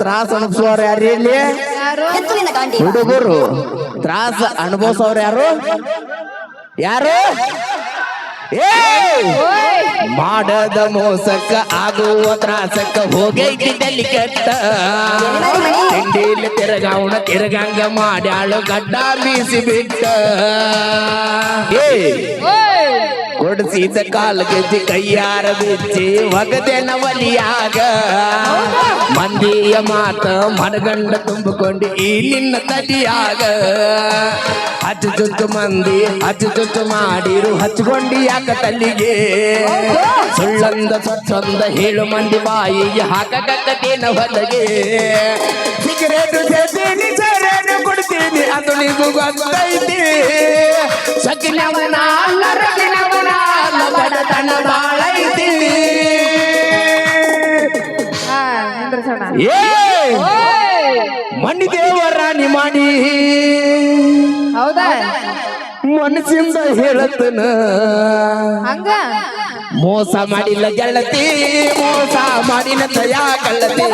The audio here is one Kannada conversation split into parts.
ತ್ರಾಸ ಅನುಭವಿಸೋರು ಯಾರು ಇಲ್ಲಿ? ಹುಡುಗರು. ತ್ರಾಸ ಅನುಭವಿಸೋರು ಯಾರು? ಯಾರು? ಮಾಡದ ಮೋಸಕ್ಕ ಆಗುವ ತ್ರಾಸಕ್ಕ ಹೋಗೈತಿ ಕೆಟ್ಟ ತಿಂಡಿಲಿ ತಿರಗಾವಣ, ತಿರಗಂಗ ಮಾಡ್ಯಾಳು ಗಡ್ಡ ಬೀಸಿ ಬಿಟ್ಟ ಏ ಕೊಡಿಸಿದ ಕಾಲ ಗೆಜ್ಜಿ ಕೈಯಾರ ಬಿಚ್ಚಿ ಒಗದೆನ ಒಲಿಯಾಗ ಮಂದಿಯ ಮಾತ ಮನಗಂಡ ತುಂಬಿಕೊಂಡು ಈ ನಿನ್ನ ತಡಿಯಾಗ ಹಚ್ಚು ಚುಚ್ಚು ಮಂದಿ ಹಚ್ಚು ಚುಚ್ಚು ಮಾಡಿರು ಹಚ್ಕೊಂಡಿ ಯಾಕ ತಲ್ಲಿಗೆ. ಸುಳ್ಳಂದ ಸ್ವಚ್ಛಂದ ಹೇಳು ಮಂದಿ ಬಾಯಿಗೆ ಹಾಕಕತ್ತೇನ ಹೊಲಗೆ. ಸಿಗರೇಟು ಕೊಡ್ತೀನಿ ಅದು ನಿಗೂ ಗೊತ್ತೈತಿ. ಸಕಿನವನ ಅಲ್ಲ ರಗಿನವನ ಅಲ್ಲ ಬಡತನ ಬಾಳೈತಿ ಏ ಮಣ್ಣಿ ದೇವರ ಮಾಡಿ ಹೌದಾ? ಮನಸ್ಸಿಂದ ಹೇಳತನ ಹಂಗ? ಮೋಸ ಮಾಡಿಲ್ಲ ಗೆಳತಿ, ಮೋಸ ಮಾಡಿನ ದಯಾ ಕಳ್ಳತಿ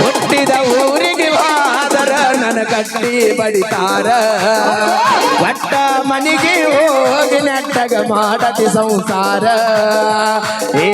ಹುಟ್ಟಿದ ಊರಿಗೆ ಹೋದರ ನನ್ನ ಕಟ್ಟಿ ಬಡಿತಾರ. ಒಟ್ಟ ಮನೆಗೆ ಹೋಗಿ ನೆಟ್ಟಗ ಮಾಡತಿ ಸಂಸಾರ. ಏ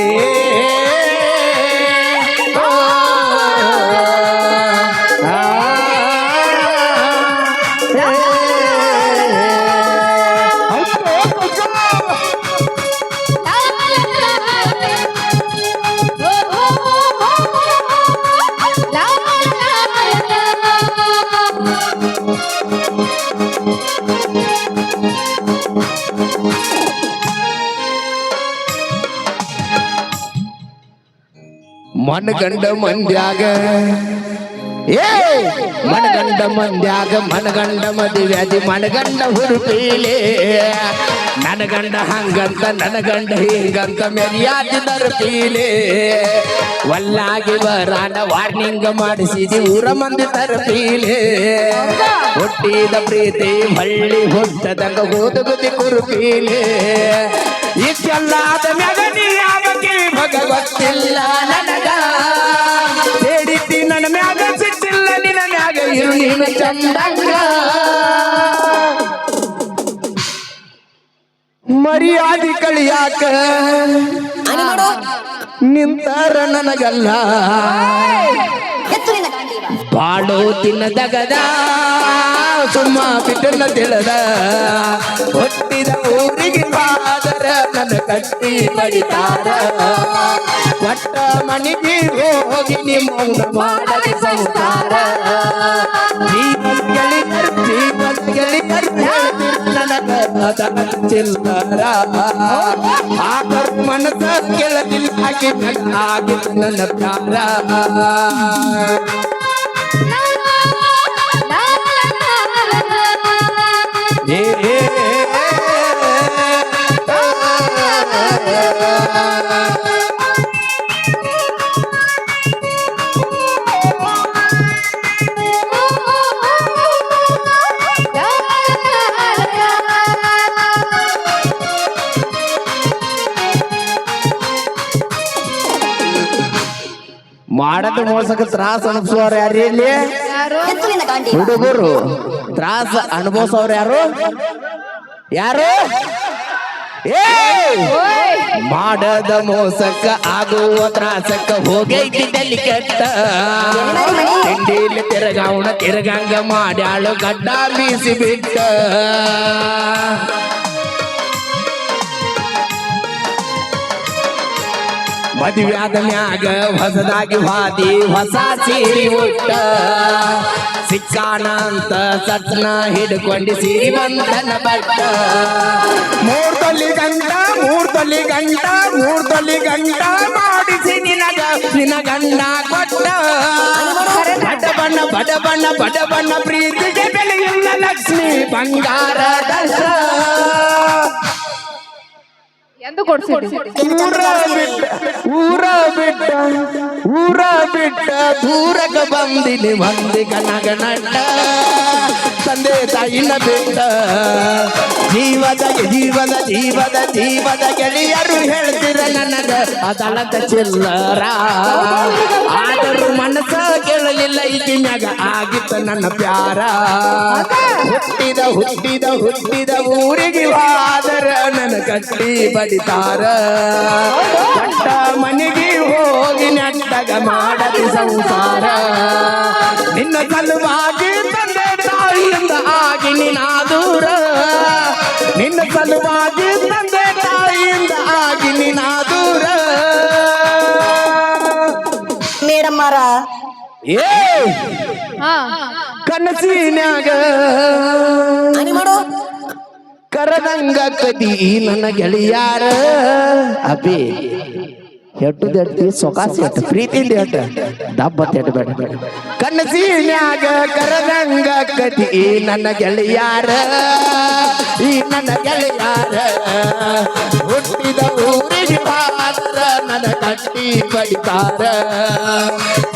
ಮನಗಂಡ ಮಂದ್ಯಾಗ. ಏ, ಮನಗಂಡ ಮಂದ್ಯಾಗ, ಮನಗಂಡ ಮದುವ್ಯಾದಿ ಮನಗಂಡ ಹುರುಪೀಲೆ. ನನಗಂಡ ಗಂಡ ಹಂಗಂತ, ನನಗಂಡ ಗಂಡ ಹಿಂಗಂತ ಮೆರಿಯಾದಿ ತರಪೀಲೆ ಒಲ್ಲಾಗಿ ಬರಾನ ವಾರ್ನಿಂಗ್ ಮಾಡಿಸಿದಿ ಊರ ಮಂದಿ ತರಪೀಲೆ ಹುಟ್ಟಿದ ಪ್ರೀತಿ ಹಳ್ಳಿ ಹುಟ್ಟದಂಗ ಓದುಗುದಿ ಕುರುಪೀಲೆ. ಇಷ್ಟೆಲ್ಲ ಆದ ಮ್ಯಾಗ ನೀ ಗೊತ್ತಿಲ್ಲ ನನಗ. ಹೇಳಿದ್ದಿ ನನ್ನ ಮ್ಯಾಗ ಸಿಟ್ಟಿಲ್ಲ ನಿನ್ನ ಮ್ಯಾಗ ಇರು ನೀನು ಚಂದಂಗ. ಮರ್ಯಾದಿ ಕಳಿಯಾಕ ನಿಂತಾರ ನನಗಲ್ಲ. ಬಾಳು ತಿನ್ನದಗದ ಸುಮ್ಮ ಬಿಟ್ಟನ್ನ ತಿಳದ. ಹೊಟ್ಟಿದ ಊರಿಗೆ ಬಾದರ ನನ್ನ ಕಟ್ಟಿ ಬಡಿತಾರ. ಕೊಟ್ಟ ಮನೆಗೆ ಹೋಗಿ ನಿಮ್ಮ ಮಾಡದೆ ಸಂಸಾರ. ಜೀವನ ಗೆಳೆಯರು ಜೀವನ ಗೆಳೆಯರು ಹೇಳ್ತಿರು ನನಗ ಚಿಲ್ಲರ. ಆಕರ್ ಮನಸ ಕೆಳಗಿಲ್ಲ ಹಾಕಿ ನನ್ನ ಪ್ಯಾರ. ಮಾಡದ ಮೋಸಕ್ಕೆ ತ್ರಾಸ ಅನುಭವಿಸೋರು ಯಾರು ಇಲ್ಲಿ? ಹುಡುಗರು. ತ್ರಾಸ ಅನುಭವಿಸೋರು ಯಾರು? ಯಾರು? ಮಾಡದ ಮೋಸಕ್ಕ ಆಗುವ ತ್ರಾಸಕ್ಕ ಹೋಗೈತಿ ಕೆಟ್ಟ ತಿಂಡಿಲಿ ತಿರುಗಾವಣ ತಿರುಗಂಗ ಮಾಡ್ಯಾಳು ಗಡ್ಡ ಬೀಸಿ ಬಿಟ್ಟ ಮದುವೆ ಆದ ಮ್ಯಾಗ ಹೊಸದಾಗಿ ವಾದಿ, ಹೊಸ ಸೀರಿ ಉಟ್ಟ. ಸಿಕ್ಕಾಣ ಅಂತ ಸತ್ನ ಹಿಡ್ಕೊಂಡು ಸೀರಿ ಬಂಧನ ಬಟ್ಟ. ಮೂರ್ ತೊಲಿ ಗಂಟ ಮೂರ್ ತೊಲಿ ಗಂಟ ಮೂರ್ ತೊಲಿ ಗಂಟ ಮಾಡಿಸಿ ನಿನಗ ನಿನ ಗಂಡ ಕೊಟ್ಟ. ಬಡ ಬಣ್ಣ ಬಡ ಬಣ್ಣ ಬಡ ಬಣ್ಣ ಪ್ರೀತಿಗೆ ಬೆಲೆಯಿಲ್ಲ ಲಕ್ಷ್ಮಿ ಬಂಗಾರ ಎಂದು ಕೊಡ್ಸಿದ್ರಿ ಊರ ಬಿಟ್ಟ ಊರ ಬಿಟ್ಟ ಊರ ಬಿಟ್ಟ ದೂರಕ ಬಂದಿನಿ ಮಂದಿ ಕನಗ ನಟ್ಟ ತಂದೆ ತಾಯಿನ ಬಿಟ್ಟ. ಜೀವದ ಜೀವದ ಜೀವದ ಜೀವದ ಗೆಳೆಯರು ಹೇಳ್ತಿರ ನನಗ ಅದಲಕ ಚಿಲ್ಲರ. ಆದರೂ ಮನಸ್ಸ ಕೇಳಲಿಲ್ಲ ಇಲ್ಲಿ ಮ್ಯಾಗ ಆಗಿತ್ತ ನನ್ನ ಪ್ಯಾರ. ಹುಟ್ಟಿದ ಹುಟ್ಟಿದ ಹುಟ್ಟಿದ ಊರಿಗೆ ವಾದರ ನನ್ನ ಕಟ್ಟಿ ಬಡಿತಾರ. ಕಟ್ಟ ಮನೆಗೆ ಹೋಗಿ ನೆಟ್ಟಗ ಮಾಡಲಿ ಸಂಸಾರ. ನಿನ್ನ ಸಲುವಾಗಿ ತಂದೆ ತಾಯಿಯಿಂದ ಆಗಿ ನಿನ್ನ ದೂರ ನಿನ್ನ ಸಲುವಾಗಿ ತಂದೆ ಏ! ಕನಸಿನಾಗ ಕರದಂಗ ಕದಿ ನನ್ನ ಗೆಳೆಯಾರ. ಅಪಿ ಎಟ್ಟು ದಟ್ಟಿ ಸೊಕಾಸಿ ಎಟ್ಟು ಪ್ರೀತಿಯಿಂದ ಹೆಟ್ಟ ದಬ್ಬ ತೆಟ್ಟು ಬೇಡ. ಕನಸಿನ್ಯಾಗ ಕರದಂಗ ಕದಿ ನನ್ನ ಗೆಳೆಯಾರ, ಈ ನನ್ನ ಗೆಳೆಯಾರ. ಹುಟ್ಟಿದ ಊರಿಗೆ ಪಾತ್ರ ನನ್ನ ಕಟ್ಟಿ ಪಡಿತಾರ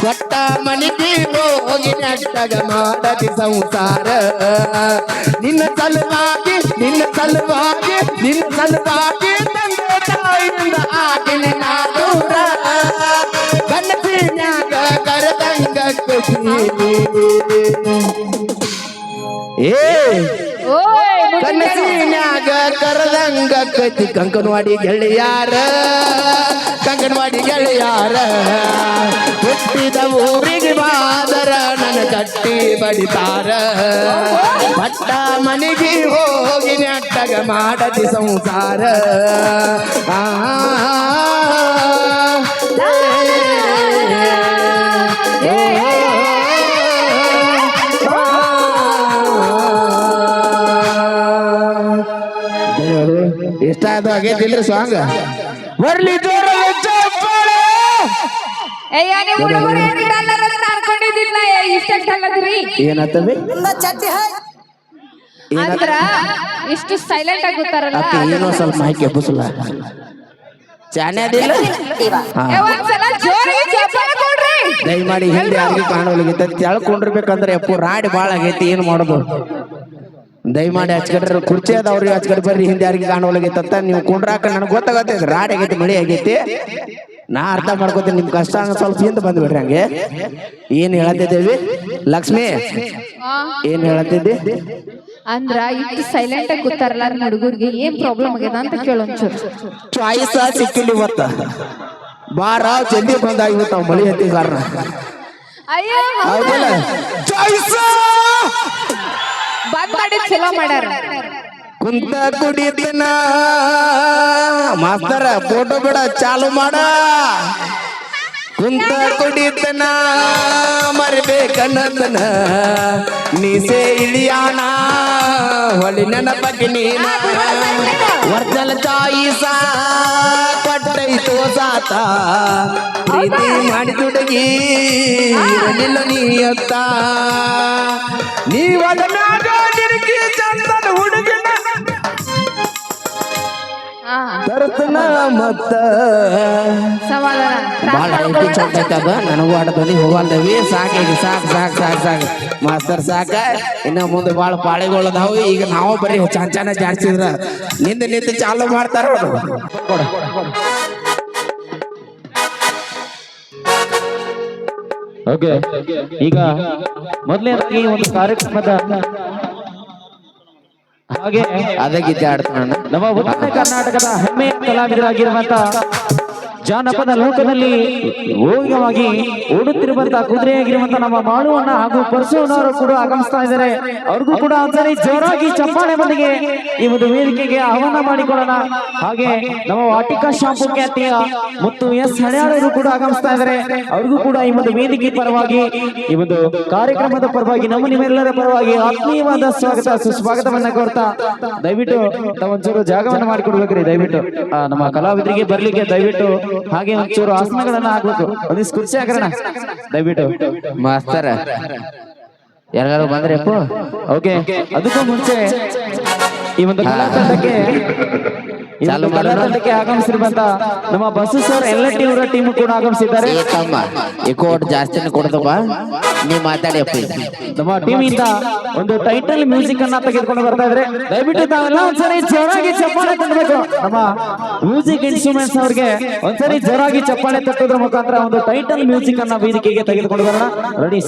ಕೊಟ್ಟ ಮನಿಗೆ ಹೋಗಿ ನೆಟ್ಟಗ ಮಾಡದಿ ಸಂಸಾರ. ನಿನ್ನ ಸಲುವಾಗಿ ನಿನ್ನ ಸಲುವಾಗಿ ನಿನ್ನ ಸಲುವಾಗಿ ಏ ಕರದಂಗ ಕತಿ ಕಂಕನವಾಡಿ ಗೆಳೆಯಾರ ಕಂಕನವಾಡಿ ಗೆಳೆಯಾರ ಹುಟ್ಟಿದ ಊರಿಗೆ ಬಾದರ ನನ್ನ ಕಟ್ಟಿ ಬಡಿತಾರ ಪಟ್ಟ ಮನೆಗೆ ಹೋಗಿ ನೆಟ್ಟಗ ಮಾಡದಿ ಸಂಸಾರ ಆ ಇಷ್ಟ ಅದು ಆಗೈತಿಲ್ರಿ ಸಾಂಗ್ ಬರ್ಲಿ ಜೋರ ಏನತ್ತವಿ ಅಂದ್ರ ಇಷ್ಟು ಸೈಲೆಂಟ್ ಆಗಿ ಏನೋ ಸ್ವಲ್ಪ ಮಾಹಿತಿ ಎಬ್ಬಿಸಲ್ಲ. ದಯಮಾಡಿ ಹಿಂದೆ ಯಾರಿಗೂ ಕಾಣೋಲಿಗಿತ್ತ ತೆಳ್ಕೊಂಡಿರ್ಬೇಕಂದ್ರೆ ಎಪ್ಪು ರಾಡಿ ಭಾಳ ಆಗೈತಿ ಏನು ಮಾಡೋದು ದಯಮಾಡಿ ಹಚ್ಕಡ್ರಿ ಕುರ್ಚಿ ಅದಾವ್ರಿ ಹಚ್ಕಡೆ ಬರ್ರಿ ಹಿಂದೆ ಯಾರಿಗೆ ಕಾಣೋಲಾಗೈತಂತ ನೀವು ಕುಂಡ್ರಾಕ ನನಗೆ ಗೊತ್ತಾಗತ್ತೆ ರಾಡ್ ಆಗೈತಿ ಮಳೆ ಆಗೈತಿ. ನಾ ಅರ್ಥ ಮಾಡ್ಕೋತೀನಿ ನಿಮ್ ಕಷ್ಟ ಸ್ವಲ್ಪ ಹಿಂದೆ ಬಂದ್ಬಿಡ್ರಿ ಹಂಗೆ. ಏನ್ ಹೇಳತ್ತಿದ್ದೇವಿ? ಲಕ್ಷ್ಮಿ ಏನ್ ಹೇಳತ್ತಿದ್ದಿ? ಅಂದ್ರ ಇಷ್ಟು ಸೈಲೆಂಟ್ ಆಗಿ ಕೂತಾರಲ್ಲ ಹುಡುಗರಿಗೆ ಏನ್ ಪ್ರಾಬ್ಲಮ್ ಆಗ್ಯದ ಅಂತ ಕೇಳೊಂಚೂರು ಚಾಯ್ಸ್ ಸಿಕ್ಕಿಲ್ಲ ಇವತ್ತ. ಬಾರ ಜಲ್ದಿ ಬಂದಾಗ ಇವತ್ತು ಮಳಿ ಹತ್ತಿ ಕಾರಣ ಅಯ್ಯೋ ಹೌದಲ್ಲ? ಚಾಯ್ಸ! ಬಂದ್ ಮಾಡಿ ಚಲೋ ಮಾಡ್ಯಾರ. ಕುಂತ ಕುಡಿದಿನ ಮಾಸ್ತರ ಫೋಟೋ ಬಿಡ ಚಾಲು ಮಾಡ. ಕುಂತ ಕುಡಿತನ ಮರಿಬೇಕನ್ನ ನೀಸೆ ಇಳಿಯಾಣ ಹೊಳಿ ನೆನಪಕ್ಕೆ ನೀನ. ವರ್ಜಲ ಚಾಯಿಸ ಕೊಟ್ಟೈತೋ ಸಾತ. ಪ್ರೀತಿ ಮಾಡಿ ತುಡಗಿ ಇರಲಿಲ್ಲ ನೀಯತ್ತ ನೀವದ ಮ್ಯಾಗ ಚಂದನ ಹುಡುಗಿನ ಹಾ ತರ್ತನ ಮತ್ತ. ಭಾಳ ಐತಿ ಚಂದ ಐತೆ ಅದ. ನನಗೂ ಆಡದಲ್ಲಿ ಹೋಗಲ್ದವಿ ಸಾಕು ಈಗ ಸಾಕು ಸಾಕು ಸಾಕು ಸಾಕು. ಮಾಸ್ತರ್ ಸಾಕ. ಇನ್ನ ಮುಂದೆ ಭಾಳ ಪಾಳಿಗಳು ಅದಾವು. ಈಗ ನಾವು ಬರೀ ಚಂಚನ ಜಾಡ್ಸಿದ್ರ ನಿಂದ ನಿಂತು ಚಾಲು ಮಾಡ್ತಾರ ಓಕೆ. ಈಗ ಮೊದಲನೇದಾಗಿ ಒಂದು ಕಾರ್ಯಕ್ರಮದ ಹಾಗೆ ಅದ ಗೀತೆ ಆಡ್ತಾನ ನಮ್ಮ ಉತ್ತರ ಕರ್ನಾಟಕದ ಹೆಮ್ಮೆಯ ಕಲಾವಿದರಾಗಿರುವಂತ ಜಾನಪದ ಲೋಕದಲ್ಲಿ ಓವಿಯವಾಗಿ ಓಡುತ್ತಿರುವಂತ ಕುದುರೆಯಾಗಿರುವಂತಹ ನಮ್ಮ ಮಾಳುವಣ್ಣ ಹಾಗೂ ಪರಶುವಣ್ಣವರು ಕೂಡ ಆಗಮಿಸ್ತಾ ಇದ್ದಾರೆ. ಅವ್ರಿಗೂ ಕೂಡ ಒಂದ್ಸರಿ ಜೋರಾಗಿ ಚಪ್ಪಾಳೆ ಬಂದಿಗೆ ಈ ಒಂದು ವೇದಿಕೆಗೆ ಆಹ್ವಾನ ಮಾಡಿಕೊಳ್ಳೋಣ. ಹಾಗೆ ನಮ್ಮ ವಾಟಿಕಾ ಶಾಂಪು ಖ್ಯಾತಿಯ ಮತ್ತು ಎಸ್ ಹಳೆಯಾಳರು ಕೂಡ ಆಗಮಿಸ್ತಾ ಇದ್ದಾರೆ. ಅವ್ರಿಗೂ ಕೂಡ ಈ ಒಂದು ವೇದಿಕೆ ಪರವಾಗಿ, ಈ ಒಂದು ಕಾರ್ಯಕ್ರಮದ ಪರವಾಗಿ, ನಮ್ಮ ನಿಮ್ಮೆಲ್ಲರ ಪರವಾಗಿ ಆತ್ಮೀಯವಾದ ಸ್ವಾಗತ, ಸುಸ್ವಾಗತವನ್ನ ಕೋರ್ತಾ ದಯವಿಟ್ಟು ತಾವೊಂಚೂರು ಜಾಗವನ್ನು ಮಾಡಿಕೊಡ್ಬೇಕ್ರಿ. ದಯವಿಟ್ಟು ನಮ್ಮ ಕಲಾವಿದರಿಗೆ ಬರ್ಲಿಕ್ಕೆ ದಯವಿಟ್ಟು ಹಾಗೆ ಒಂಚೂರು ಆಸನಗಳನ್ನ ಆಗ್ಬೇಕು ಒಂದಿಷ್ಟು ಕುರ್ಚಿ ಹಾಕೋಣ. ದಯವಿಟ್ಟು. ಮಾಸ್ತರ. ಎಲ್ಲರೂ ಬಂದ್ರಪ್ಪ ಓಕೆ. ಅದಕ್ಕೂ ಮುಂಚೆ ಈ ಒಂದು ಕಲಾ ಆಗಮಿಸಿರುವಂತ ನಮ್ಮ ಬಸ್ಸು ಸರ್ ಎಲ್ಲ ಟೀಮ್ ಟೀಮ್ ಕೂಡ ಆಗಮಿಸಿದ್ದಾರೆ. ಕೋಟ್ ಜಾಸ್ತಿನ ಕೊಡ್ದಪ್ಪ ನೀ ಮಾತಾಡಿ ನಮ್ಮ ಟೀಮ್ ಇಂದ ಒಂದು ಟೈಟಲ್ ಮ್ಯೂಸಿಕ್ ಅನ್ನ ತೆಗೆದುಕೊಂಡು ಬರ್ತಾ ಇದ್ರೆ ದಯವಿಟ್ಟು ತಾವೆಲ್ಲ ಒಂದ್ಸರಿ ಜೋರಾಗಿ ಚಪ್ಪಾಳೆ ನಮ್ಮ ಮ್ಯೂಸಿಕ್ ಇನ್ಸ್ಟ್ರೂಮೆಂಟ್ಸ್ ಅವ್ರಿಗೆ ಒಂದ್ಸರಿ ಜೋರಾಗಿ ಚಪ್ಪಾಳೆ ತಟ್ಟೋದ್ರ ಮುಖಾಂತರ ಒಂದು ಟೈಟಲ್ ಮ್ಯೂಸಿಕ್ ಅನ್ನ ವೇದಿಕೆಗೆ ತೆಗೆದುಕೊಂಡು ಬರೋಣ. ರೆಡಿ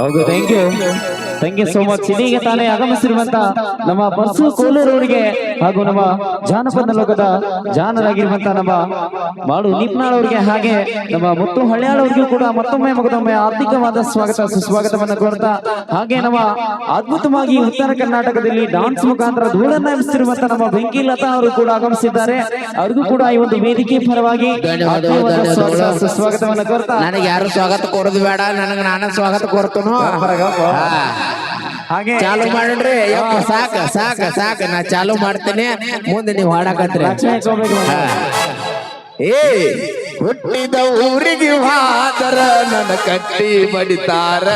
ಹೌದು thank you thank you so much ಇದೀಗ ತಾನೇ ಆಗಮಿಸಿರುವಂತ ನಮ್ಮ ಬಸ್ಸು ಕೋಲೂರು ಅವರಿಗೆ ಹಾಗೂ ನಮ್ಮ ಜಾನಪದ ಲೋಕದ ಜಾನರಾಗಿರುವಂತ ನಮ್ಮ ಮಾಡು ನಿಪ್ನಾಳ್ ಅವರಿಗೆ ಹಾಗೆ ನಮ್ಮ ಮತ್ತು ಹಳ್ಯಾಳ್ ಅವರಿಗೂ ಕೂಡ ಮತ್ತೊಮ್ಮೆ ಮಗದೊಮ್ಮೆ ಆರ್ಥಿಕವಾದ ಸ್ವಾಗತ ಸುಸ್ವಾಗತವನ್ನು ಕೋರ್ತಾ ಹಾಗೆ ನಮ್ಮ ಅದ್ಭುತವಾಗಿ ಉತ್ತರ ಕರ್ನಾಟಕದಲ್ಲಿ ಡಾನ್ಸ್ ಮುಖಾಂತರ ಧೂಳನ್ನ ಎಬ್ಬಿಸಿರುವಂತ ನಮ್ಮ ಬೆಂಕಿ ಲತಾ ಅವರು ಕೂಡ ಆಗಮಿಸಿದ್ದಾರೆ. ಅವ್ರಿಗೂ ಕೂಡ ಈ ಒಂದು ವೇದಿಕೆ ಪರವಾಗಿ ಸ್ವಾಗತವನ್ನು ಕೋರ್ತಾ. ನನಗೆ ಯಾರು ಸ್ವಾಗತ ಕೊಡೋದು ಬೇಡ ನನಗೆ ನಾನು ಸ್ವಾಗತ ಕೊಡ್ತನು ಹಾಗೆ ಚಾಲು ಮಾಡ್ರಿ. ಯಪ್ಪ ಸಾಕ ಸಾಕ ಸಾಕ ನಾ ಚಾಲು ಮಾಡ್ತೇನೆ. ಮುಂದೆ ನೀವು ಹಾಡಕತ್ರಿ. ಏ ಹುಟ್ಟಿದ ಊರಿಗೆ ಹಾದರ ನನ್ನ ಕಟ್ಟಿ ಬಡಿತಾರ.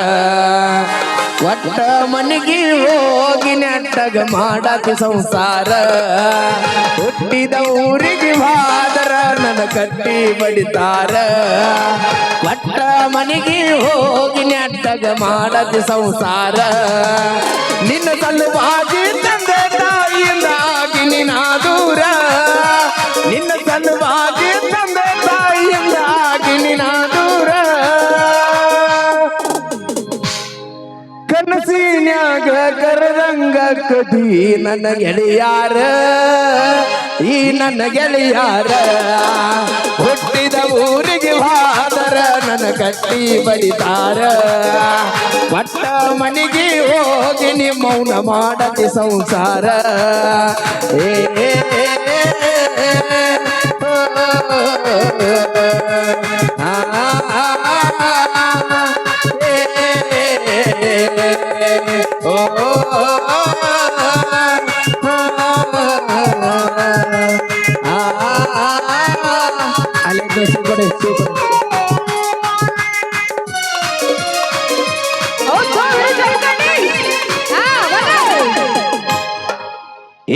ಒಟ್ಟ ಮನೆಗೆ ಹೋಗಿ ನೆಟ್ಟಗ ಮಾಡಕ್ಕೆ ಸಂಸಾರ. ಹುಟ್ಟಿದ ಊರಿಗೆ ವಾದರ ನನ್ನ ಕಟ್ಟಿ ಬಡಿತಾರ. ಒಟ್ಟ ಮನೆಗೆ ಹೋಗಿ ನೆಟ್ಟಗ ಮಾಡತಿ ಸಂಸಾರ. ನಿನ್ನ ಸಲುವಾಗಿ ತಂದೆ ತಾಯಿಯಿಂದಾಗಿ ನಿನ್ನ ದೂರ. ನಿನ್ನ ಸಲುವಾಗಿ ತಂದೆ ತಾಯಿಯಿಂದಾಗಿ ನಿನ್ನ ಕದಿ ನನ್ನ ಗೆಳೆಯಾರ ಈ ನನ್ನ ಗೆಳೆಯಾರ ಹುಟ್ಟಿದ ಊರಿಗೆ ಹಾದರ ನನ್ನ ಕಟ್ಟಿ ಬಡಿತಾರ ಒಟ್ಟ ಮನೆಗೆ ಹೋಗಿ ಮೌನ ಮಾಡದೆ ಸಂಸಾರ ಏ